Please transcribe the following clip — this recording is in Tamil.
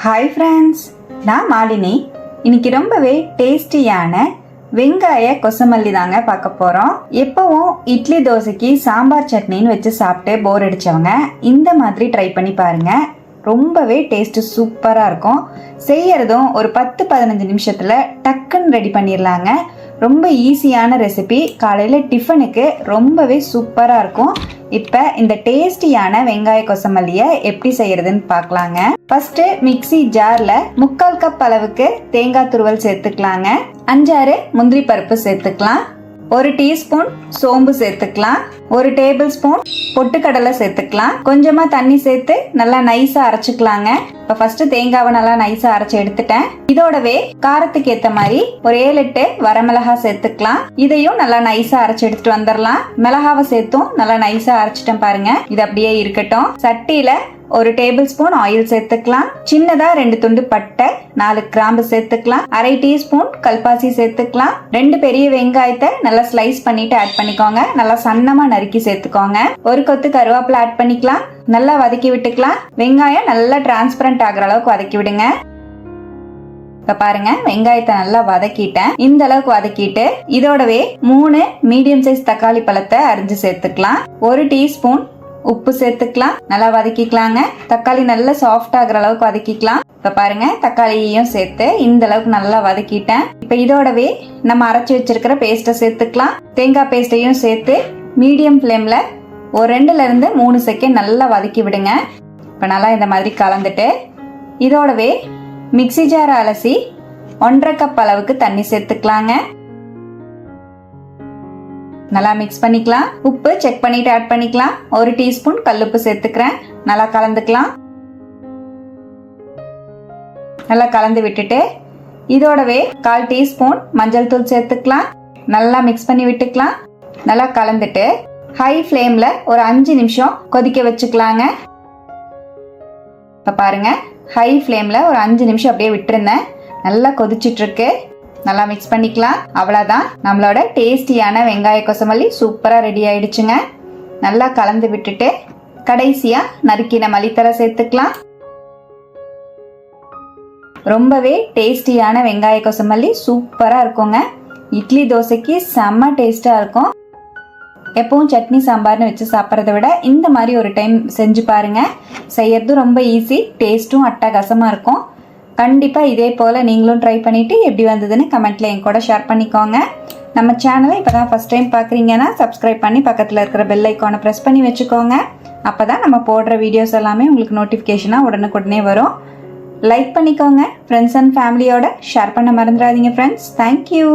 ஹாய் ஃப்ரெண்ட்ஸ் நான் மாலினி. இன்னைக்கு ரொம்பவே டேஸ்டியான வெங்காய கொசமல்லி தாங்க பார்க்க போகிறோம் எப்பவும் இட்லி தோசைக்கு சாம்பார் சட்னின்னு வச்சு சாப்பிட்டு போர் அடிச்சவங்க இந்த மாதிரி ட்ரை பண்ணி பாருங்கள் ரொம்பவே டேஸ்ட்டு சூப்பராக இருக்கும். செய்யறதும் ஒரு பத்து பதினஞ்சு நிமிஷத்தில் டக்குன்னு ரெடி பண்ணிடலாங்க. ரொம்ப ஈஸியான ரெசிபி காலையில் டிஃபனுக்கு ரொம்பவே சூப்பராக இருக்கும். இப்போ இந்த டேஸ்டியான வெங்காய கொசமல்லியை எப்படி செய்யறதுன்னு பார்க்கலாங்க. ஃபர்ஸ்ட் மிக்ஸி ஜார்ல முக்கால் கப் அளவுக்கு தேங்காய் துருவல் சேர்த்துக்கலாங்க. அஞ்சாறு முந்திரி பருப்பு சேர்த்துக்கலாம். ஒரு டீஸ்பூன் சோம்பு சேர்த்துக்கலாம். ஒரு டேபிள் ஸ்பூன் பொட்டுக்கடலை சேர்த்துக்கலாம். கொஞ்சமா தண்ணி சேர்த்து நல்லா நைஸா அரைச்சுக்கலாங்க. இப்போ ஃபர்ஸ்ட் தேங்காவை நல்லா நைஸா அரைச்சு எடுத்துட்டேன். இதோடவே காரத்துக்கு ஏத்த மாதிரி ஒரு ஏழு எட்டு வரமிளகா சேர்த்துக்கலாம். இதையும் நல்லா நைஸா அரைச்சு எடுத்துட்டு வந்துடலாம். மிளகாவை சேர்த்தும் நல்லா நைஸா அரைச்சிட்டேன் பாருங்க. இது அப்படியே இருக்கட்டும். சட்டியில ஒரு டேபிள் ஸ்பூன் ஆயில் சேர்த்துக்கலாம். சின்னதா ரெண்டு துண்டு பட்டை நாலு கிராம்பு சேர்த்துக்கலாம். அரை டீஸ்பூன் கல்பாசி சேர்த்துக்கலாம். ரெண்டு பெரிய வெங்காயத்தை நல்லா ஸ்லைஸ் பண்ணிட்டு ஆட் பண்ணிக்கோங்க. நல்லா சன்னமா நறுக்கி சேர்த்துக்கோங்க. ஒரு கொத்து கருவேப்பிலை ஆட் பண்ணிக்கலாம். நல்லா வதக்கி விட்டுக்கலாம். வெங்காயம் நல்லா டிரான்ஸ்பரண்ட் ஆகுற அளவுக்கு வதக்கி விடுங்க. இப்ப பாருங்க வெங்காயத்தை நல்லா வதக்கிட்டேன். இந்த அளவுக்கு வதக்கிட்டு இதோடவே மூணு மீடியம் சைஸ் தக்காளி பழத்தை அரிஞ்சு சேர்த்துக்கலாம். ஒரு டீஸ்பூன் உப்பு சேர்த்துக்கலாம் நல்லா வதக்கிக்கலாங்க. தக்காளி நல்லா சாஃப்ட் ஆகுற அளவுக்கு வதக்கிக்கலாம். இப்ப பாருங்க தக்காளியையும் சேர்த்து இந்த அளவுக்கு நல்லா வதக்கிட்டேன். இப்ப இதோடவே நம்ம அரைச்சி வச்சிருக்கிற பேஸ்ட்டை சேர்த்துக்கலாம். தேங்காய் பேஸ்ட்டையும் சேர்த்து மீடியம் ஃப்ளேம்ல ஒரு ரெண்டுல இருந்து மூணு செகண்ட் நல்லா வதக்கி விடுங்க. இப்ப நல்லா இந்த மாதிரி கலந்துட்டு இதோடவே மிக்ஸி ஜார் அலசி ஒன்றரை கப் அளவுக்கு தண்ணி சேர்த்துக்கலாங்க. நல்லா மிக்ஸ் பண்ணிக்கலாம். உப்பு செக் பண்ணிட்டு ஆட் பண்ணிக்கலாம். ஒரு டீஸ்பூன் கல்லுப்பு சேர்த்துக்கிறேன். நல்லா கலந்துக்கலாம். நல்லா கலந்து விட்டுட்டு இதோடவே கால் டீஸ்பூன் மஞ்சள் தூள் சேர்த்துக்கலாம். நல்லா மிக்ஸ் பண்ணி விட்டுக்கலாம். நல்லா கலந்துட்டு ஹை ஃப்ளேம்ல ஒரு அஞ்சு நிமிஷம் கொதிக்க வச்சுக்கலாங்க. இப்போ பாருங்க ஹை ஃப்ளேம்ல ஒரு அஞ்சு நிமிஷம் அப்படியே விட்டுருந்தேன். நல்லா கொதிச்சிட்டு இருக்கு. நல்லா மிக்ஸ் பண்ணிக்கலாம். அவ்வளோதான் நம்மளோட டேஸ்டியான வெங்காய கொசமல்லி சூப்பராக ரெடி ஆயிடுச்சுங்க. நல்லா கலந்து விட்டுட்டு கடைசியாக நறுக்கின மல்லித்தலை சேர்த்துக்கலாம். ரொம்பவே டேஸ்டியான வெங்காய கொசமல்லி சூப்பராக இருக்குங்க. இட்லி தோசைக்கு செம்ம டேஸ்ட்டாக இருக்கும். எப்பவும் சட்னி சாம்பார்னு வச்சு சாப்பிட்றத விட இந்த மாதிரி ஒரு டைம் செஞ்சு பாருங்க. செய்யறதும் ரொம்ப ஈஸி டேஸ்ட்டும் அட்டகாசமாக இருக்கும். கண்டிப்பாக இதே போல் நீங்களும் ட்ரை பண்ணிவிட்டு எப்படி வந்ததுன்னு கமெண்ட்டில் என் கூட ஷேர் பண்ணிக்கோங்க. நம்ம சேனலை இப்போ தான் ஃபஸ்ட் டைம் பார்க்குறீங்கன்னா சப்ஸ்கிரைப் பண்ணி பக்கத்தில் இருக்கிற பெல் ஐக்கானை ப்ரெஸ் பண்ணி வச்சுக்கோங்க. அப்போ தான் நம்ம போடுற வீடியோஸ் எல்லாமே உங்களுக்கு நோட்டிஃபிகேஷனாக உடனுக்குடனே வரும். லைக் பண்ணிக்கோங்க ஃப்ரெண்ட்ஸ் அண்ட் ஃபேமிலியோட ஷேர் பண்ண மறந்துடாதீங்க ஃப்ரெண்ட்ஸ் தேங்க்யூ